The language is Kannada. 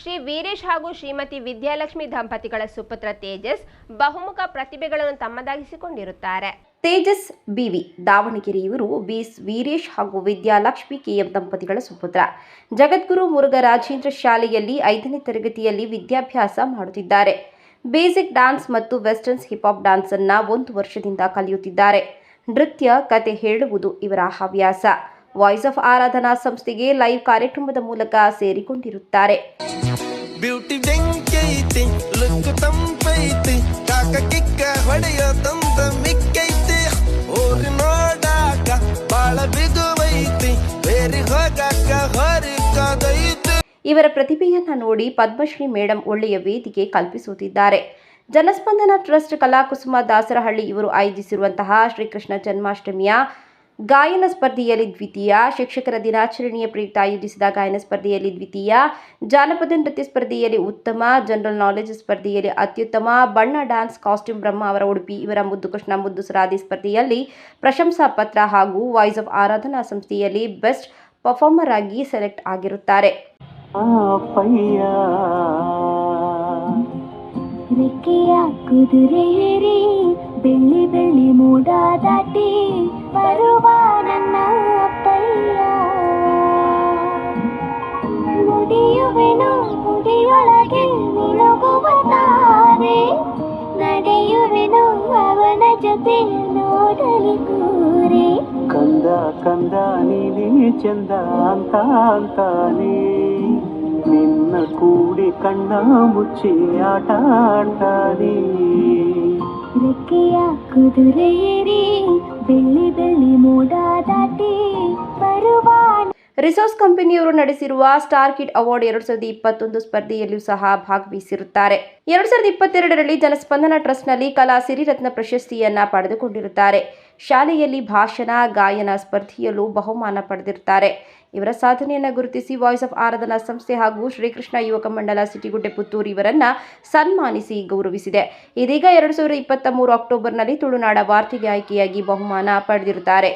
ಶ್ರೀ ವೀರೇಶ್ ಹಾಗೂ ಶ್ರೀಮತಿ ವಿದ್ಯಾಲಕ್ಷ್ಮಿ ದಂಪತಿಗಳ ಸುಪುತ್ರ ತೇಜಸ್ ಬಹುಮುಖ ಪ್ರತಿಭೆಗಳನ್ನು ತಮ್ಮದಾಗಿಸಿಕೊಂಡಿರುತ್ತಾರೆ. ತೇಜಸ್ ಬಿವಿ ದಾವಣಗೆರೆ ಇವರು ಬಿಎಸ್ ವೀರೇಶ್ ಹಾಗೂ ವಿದ್ಯಾಲಕ್ಷ್ಮಿ ಕೆಎಂ ದಂಪತಿಗಳ ಸುಪುತ್ರ. ಜಗದ್ಗುರು ಮುರುಘ ರಾಜೇಂದ್ರ ಶಾಲೆಯಲ್ಲಿ ಐದನೇ ತರಗತಿಯಲ್ಲಿ ವಿದ್ಯಾಭ್ಯಾಸ ಮಾಡುತ್ತಿದ್ದಾರೆ. ಬೇಸಿಕ್ ಡಾನ್ಸ್ ಮತ್ತು ವೆಸ್ಟರ್ನ್ಸ್ ಹಿಪ್ಹಾಪ್ ಡಾನ್ಸ್ ಅನ್ನ ಒಂದು ವರ್ಷದಿಂದ ಕಲಿಯುತ್ತಿದ್ದಾರೆ. ನೃತ್ಯ, ಕತೆ ಹೇಳುವುದು ಇವರ ಹವ್ಯಾಸ. ವಾಯ್ಸ್ ಆಫ್ ಆರಾಧನಾ ಸಂಸ್ಥೆಗೆ ಲೈವ್ ಕಾರ್ಯಕ್ರಮದ ಮೂಲಕ ಸೇರಿಕೊಂಡಿರುತ್ತಾರೆ. ಬ್ಯೂಟಿ ಬೆಂಕೈತಿ ಲುಕ್ ತಂಪೈತಿ ಕಾಕ ಕಿಕ್ಕ ಹೊಡೆಯೋ ತಂದ ಮಿಕ್ಕೈತಿ ಹೋಗಿ ನೋಡಾಕ ಬಾಳ ಬಿಗುವೈತಿ. ಬೇರೆ ಹೋಗಾಕ ಹೊರಕದೈತಿ ಇವರ ಪ್ರತಿಭೆಯನ್ನ ನೋಡಿ ಪದ್ಮಶ್ರೀ ಮೇಡಂ ಒಳ್ಳೆಯ ವೇದಿಕೆ ಕಲ್ಪಿಸುತ್ತಿದ್ದಾರೆ. ಜನಸ್ಪಂದನ ಟ್ರಸ್ಟ್ ಕಲಾಕುಸುಮ ದಾಸರಹಳ್ಳಿ ಇವರು ಆಯೋಜಿಸಿರುವಂತಹ ಶ್ರೀಕೃಷ್ಣ ಜನ್ಮಾಷ್ಟಮಿಯ ಗಾಯನ ಸ್ಪರ್ಧೆಯಲ್ಲಿ ದ್ವಿತೀಯ ಶಿಕ್ಷಕರ ದಿನಾಚರಣೆಯ ಪ್ರಯುಕ್ತ ಆಯೋಜಿಸಿದ ಗಾಯನ ಸ್ಪರ್ಧೆಯಲ್ಲಿ ದ್ವಿತೀಯ ಜಾನಪದ ನೃತ್ಯ ಸ್ಪರ್ಧೆಯಲ್ಲಿ ಉತ್ತಮ ಜನರಲ್ ನಾಲೆಜ್ ಸ್ಪರ್ಧೆಯಲ್ಲಿ ಅತ್ಯುತ್ತಮ ಬಣ್ಣ ಡ್ಯಾನ್ಸ್ ಕಾಸ್ಟ್ಯೂಮ್ ಬ್ರಹ್ಮ ಅವರ ಉಡುಪಿ ಇವರ ಮುದ್ದು ಕೃಷ್ಣ ಮುದ್ದು ಸರಾದಿ ಸ್ಪರ್ಧೆಯಲ್ಲಿ ಪ್ರಶಂಸಾ ಪತ್ರ ಹಾಗೂ ವಾಯ್ಸ್ ಆಫ್ ಆರಾಧನಾ ಸಂಸ್ಥೆಯಲ್ಲಿ ಬೆಸ್ಟ್ ಪರ್ಫಾರ್ಮರ್ ಆಗಿ ಸೆಲೆಕ್ಟ್ ಆಗಿರುತ್ತಾರೆ. ಬೆಳ್ಳಿ ಬೆಳ್ಳಿ ಮೂಡ ದಾಟಿ ಬರುವ ನನ್ನ ಅಪ್ಪಯ್ಯ ನುಡಿಯುವೆನು ಮುಡಿಯೊಳಗೆ ಮುಳುಗುವ ತಾರೆ ನಡೆಯುವೆನು ಅವನ ಜೊತೆ ನೋಡಲಿ ಕೂರೆ ಕಂದ ಕಂದ ನೀನೇ ಚಂದ ಅಂತ ಅಂತಾನೆ ನಿನ್ನ ಕೂಡಿ ಕಣ್ಣ ಮುಚ್ಚಿ ಆಟ ಆಡ್ತಾನೆ ರೆಕ್ಕೆಯ ರಿಸೋರ್ಸ್ ಕಂಪನಿಯವರು ನಡೆಸಿರುವ ಸ್ಟಾರ್ ಕಿಟ್ ಅವಾರ್ಡ್ ಎರಡ್ ಸಾವಿರದ ಇಪ್ಪತ್ತೊಂದು ಸ್ಪರ್ಧೆಯಲ್ಲಿಯೂ ಸಹ ಭಾಗವಹಿಸಿರುತ್ತಾರೆ. ಎರಡ್ ಸಾವಿರದ ಇಪ್ಪತ್ತೆರಡರಲ್ಲಿ ಜನಸ್ಪಂದನ ಟ್ರಸ್ಟ್ನಲ್ಲಿ ಕಲಾ ಸಿರಿರತ್ನ ಪ್ರಶಸ್ತಿಯನ್ನ ಪಡೆದುಕೊಂಡಿರುತ್ತಾರೆ. ಶಾಲೆಯಲ್ಲಿ ಭಾಷಣ, ಗಾಯನ ಸ್ಪರ್ಧೆಯಲ್ಲೂ ಬಹುಮಾನ ಪಡೆದಿರುತ್ತಾರೆ. ಇವರ ಸಾಧನೆಯನ್ನು ಗುರುತಿಸಿ ವಾಯ್ಸ್ ಆಫ್ ಆರಾಧನಾ ಸಂಸ್ಥೆ ಹಾಗೂ ಶ್ರೀಕೃಷ್ಣ ಯುವಕ ಮಂಡಲ ಸಿಟಿಗುಡ್ಡೆ ಪುತ್ತೂರು ಇವರನ್ನ ಸನ್ಮಾನಿಸಿ ಗೌರವಿಸಿದೆ. ಇದೀಗ ಎರಡು ಸಾವಿರದ ಇಪ್ಪತ್ತ ಮೂರು ಅಕ್ಟೋಬರ್ನಲ್ಲಿ ತುಳುನಾಡ ವಾರ್ತೆಗೆ ಆಯ್ಕೆಯಾಗಿ ಬಹುಮಾನ ಪಡೆದಿರುತ್ತಾರೆ.